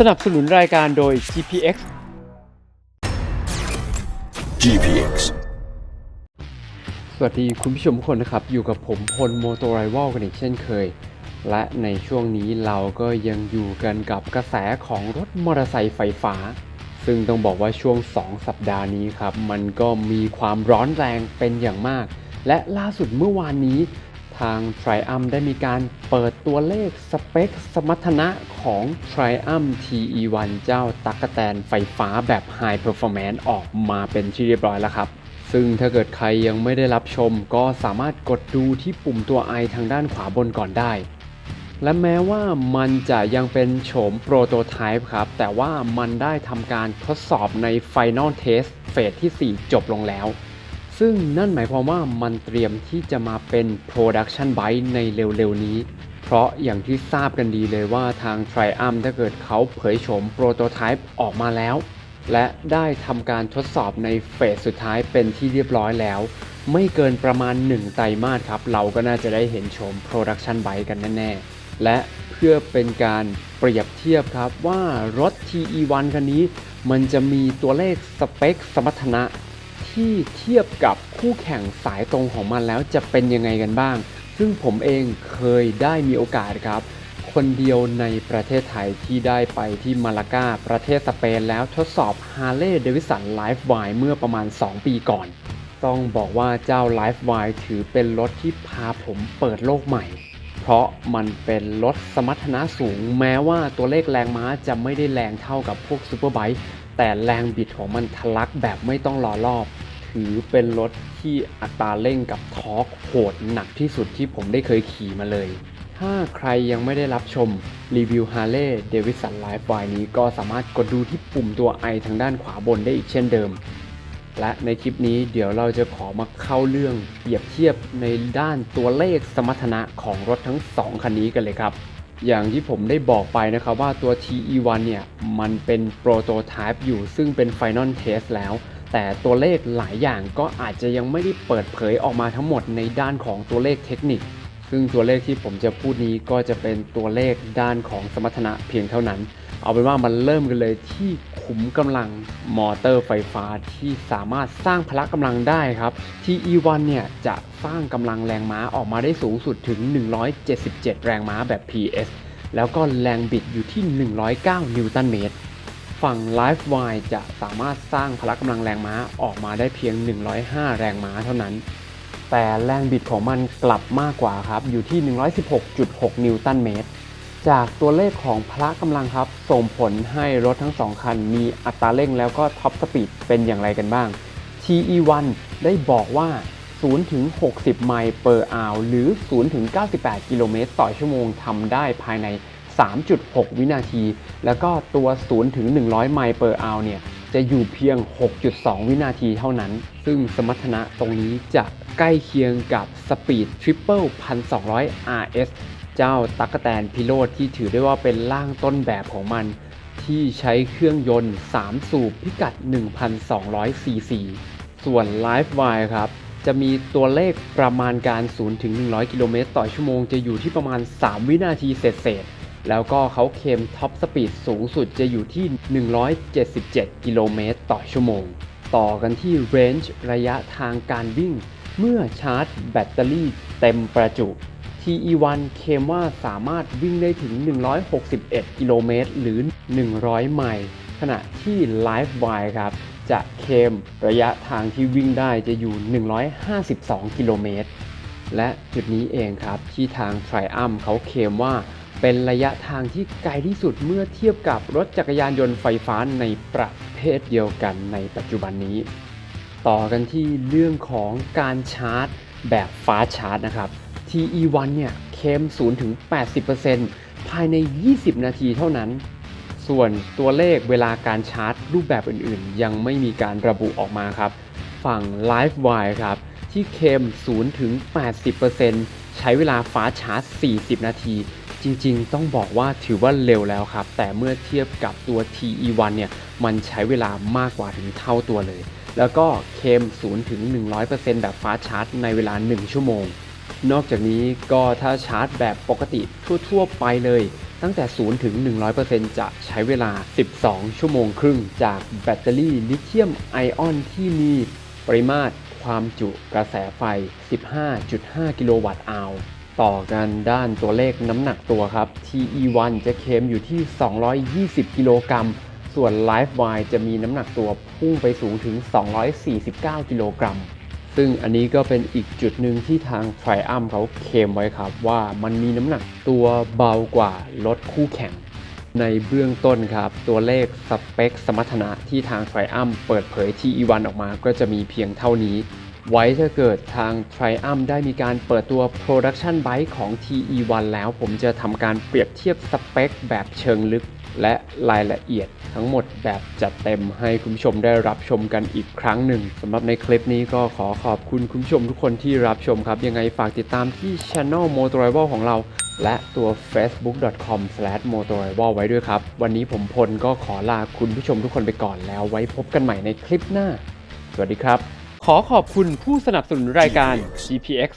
สนับสนุนรายการโดย GPX GPX สวัสดีคุณผู้ชมทุกคนนะครับ อยู่กับผมพลโมโตไรว l กันอีกเช่นเคย และในช่วงนี้เราก็ยังอยู่กันกับกระแสของรถมอเตอร์ไซค์ไฟฟ้า ซึ่งต้องบอกว่าช่วง 2 สัปดาห์นี้ครับ มันก็มีความร้อนแรงเป็นอย่างมาก และล่าสุดเมื่อวานนี้ ทาง Triumph ได้มีการเปิดตัวเลขสเปคสมรรถนะของ Triumph TE1 เจ้าตั๊กแตนไฟฟ้าแบบ High Performance ออกมาเป็นที่เรียบร้อยแล้วครับ ซึ่งถ้าเกิดใครยังไม่ได้รับชมก็สามารถกดดูที่ปุ่มตัว i ทางด้านขวาบนก่อนได้ และแม้ว่ามันจะยังเป็นโฉมโปรโตไทป์ครับ แต่ว่ามันได้ทำการทดสอบใน Final Test เฟสที่ 4 จบลงแล้ว ซึ่งนั่นหมายความว่ามันเตรียมที่จะมาเป็น Production Bike ในเร็วๆนี้ เพราะอย่างที่ทราบกันดีเลยว่าทาง Triumph ถ้าเกิดเขาเผยโฉมโปรโตไทป์ออกมาแล้ว และได้ทำการทดสอบในเฟสสุดท้ายเป็นที่เรียบร้อยแล้ว ไม่เกินประมาณ 1 ไตรมาสครับ เราก็น่าจะได้เห็นโฉม Production Bike กันแน่ๆ และเพื่อเป็นการเปรียบเทียบครับว่ารถ TE1 คันนี้ มันจะมีตัวเลขสเปคสมรรถนะ ที่เทียบกับคู่แข่งสายตรงของมันแล้วจะเป็นยังไงกันบ้าง ซึ่งผมเองเคยได้มีโอกาสครับ คนเดียวในประเทศไทยที่ได้ไปที่มาลากาประเทศสเปนแล้วทดสอบ Harley Davidson Life Y เมื่อประมาณ 2 ปีก่อน ต้องบอกว่าเจ้า Life Y ถือเป็นรถที่พาผมเปิดโลกใหม่เพราะมันเป็นรถสมรรถนะสูง แม้ว่าตัวเลขแรงม้าจะไม่ได้แรงเท่ากับพวกซูเปอร์ไบค์แต่แรงบิดของมันทะลักแบบไม่ต้องรอรอบ ถือเป็นรถที่อัตราเร่งกับทอร์กโหดหนักที่สุดที่ผมได้เคยขี่มาเลย ถ้าใครยังไม่ได้รับชมรีวิว Harley Davidson Life Y นี้ก็สามารถกดดูที่ปุ่มตัว i ทางด้านขวาบนได้อีกเช่นเดิม และในคลิปนี้เดี๋ยวเราจะขอมาเข้าเรื่องเปรียบเทียบในด้านตัวเลขสมรรถนะของรถทั้ง 2 คันนี้กันเลยครับอย่างที่ผมได้บอกไปนะครับว่าตัว TE1 เนี่ย มันเป็นโปรโตไทป์อยู่ซึ่งเป็น Final Test แล้ว แต่ตัวเลขหลายอย่างก็อาจจะยังไม่ได้เปิดเผยออกมาทั้งหมดในด้านของตัวเลขเทคนิค ซึ่งตัวเลขที่ผมจะพูดนี้ก็จะเป็นตัวเลขด้านของสมรรถนะเพียงเท่านั้น เอาเป็นว่ามันเริ่มกันเลยที่ขุมกำลังมอเตอร์ไฟฟ้าที่สามารถสร้างพละกำลังได้ครับ TE1 เนี่ยจะสร้างกำลังแรงม้าออกมาได้สูงสุดถึง 177 แรงม้าแบบ PS แล้วก็แรงบิดอยู่ที่ 109 นิวตันเมตร ฝั่ง Life Y จะสามารถสร้างพละกำลังแรงม้าออกมาได้เพียง 105 แรงม้าเท่านั้น แต่แรงบิดของมันกลับมากกว่าครับ อยู่ที่ 116.6 นิวตันเมตร จากตัวเลขของพละกำลังครับส่งผลให้รถทั้งสองคันมีอัตราเร่งแล้วก็ท็อปสปีดเป็นอย่างไรกันบ้าง TE1 ได้บอกว่า 0 ถึง 60 ไมล์เปอร์อาวหรือ 0 ถึง 98 กิโลเมตรต่อชั่วโมงทำได้ภายใน 3.6 วินาที แล้วก็ตัว0ถึง100 ไมล์เปอร์อาวเนี่ยจะอยู่เพียง 6.2 วินาทีเท่านั้น ซึ่งสมรรถนะตรงนี้จะใกล้เคียงกับสปีด Triple 1200 RS เจ้าตักแตนพิโรธที่ถือได้ว่าเป็นร่างต้นแบบของมัน ที่ใช้เครื่องยนต์ 3 สูบพิกัด 1,200 ซีซี ส่วน Live Y ครับ จะมีตัวเลขประมาณการ0ถึง100 กิโลเมตรต่อชั่วโมง จะอยู่ที่ประมาณ 3 วินาทีเศษ แล้วก็เขาเคมท็อปสปีดสูงสุดจะอยู่ที่ 177 กิโลเมตรต่อชั่วโมง ต่อกันที่ Range ระยะทางการวิ่ง เมื่อชาร์จแบตเตอรี่เต็มประจุ TE1 เคมว่าสามารถวิ่งได้ถึง 161 กิโลเมตรหรือ 100 ไมล์ ขณะที่ Live Y ครับ จะเคมระยะทางที่วิ่งได้จะอยู่ 152 กิโลเมตร และจุดนี้เองครับที่ทาง Triumph เขาเคมว่า เป็นระยะทางที่ไกลที่สุดเมื่อเทียบกับรถจักรยานยนต์ไฟฟ้าในประเภทเดียวกันในปัจจุบันนี้ ต่อกันที่เรื่องของการชาร์จแบบฟ้าชาร์จนะครับ TE1 เนี่ยเคม0ถึง 80%ภายใน 20 นาทีเท่านั้น ส่วนตัวเลขเวลาการชาร์จรูปแบบอื่นๆ ยังไม่มีการระบุออกมาครับ ฝั่ง LiveWire ครับที่เคม0ถึง 80%ใช้เวลาฟ้าชาร์จ 40 นาที จริงๆ ต้องบอกว่าถือว่าเร็วแล้วครับ แต่เมื่อเทียบกับตัว TE1 เนี่ย มันใช้เวลามากกว่าถึงเท่าตัวเลย แล้วก็เคม0ถึง 100%แบบฟ้าชาร์จในเวลา 1 ชั่วโมง นอกจากนี้ก็ถ้าชาร์จแบบปกติทั่วๆ ไปเลย ตั้งแต่0ถึง 100%จะใช้เวลา 12 ชั่วโมงครึ่ง จากแบตเตอรี่ลิเธียมไอออนที่มีปริมาตรความจุกระแสไฟ 15.5 กิโลวัตต์อาว ต่อกันด้านตัวเลขน้ำหนักตัวครับ TE1 จะเคลมอยู่ที่ 220 กิโลกรัม ส่วน LiveWire จะมีน้ำหนักตัวพุ่งไปสูงถึง 249 กิโลกรัม ซึ่งอันนี้ก็เป็นอีกจุดหนึ่งที่ทาง Triumph เขาเคมไว้ครับ ว่ามันมีน้ำหนักตัวเบากว่ารถคู่แข่ง ในเบื้องต้นครับ ตัวเลขสเปคสมรรถนะที่ทาง Triumph เปิดเผย TE1 ออกมาก็จะมีเพียงเท่านี้ ไว้ถ้าเกิดทาง Triumph ได้มีการเปิดตัว Production Bike ของ TE1 แล้ว ผมจะทำการเปรียบเทียบสเปคแบบเชิงลึก และรายละเอียดทั้งหมดแบบจัดเต็มให้คุณผู้ชมได้รับชมกันอีกครั้งหนึ่งสำหรับในคลิปนี้ก็ขอขอบคุณคุณผู้ชมทุกคนที่รับชมครับ ยังไงฝากติดตามที่ Channel Motorival ของเรา และตัว facebook.com/motorival ไว้ด้วยครับ วันนี้ผมพลก็ขอลาคุณผู้ชมทุกคนไปก่อนแล้วไว้พบกันใหม่ในคลิปหน้า สวัสดีครับ ขอขอบคุณผู้สนับสนุนรายการ GPX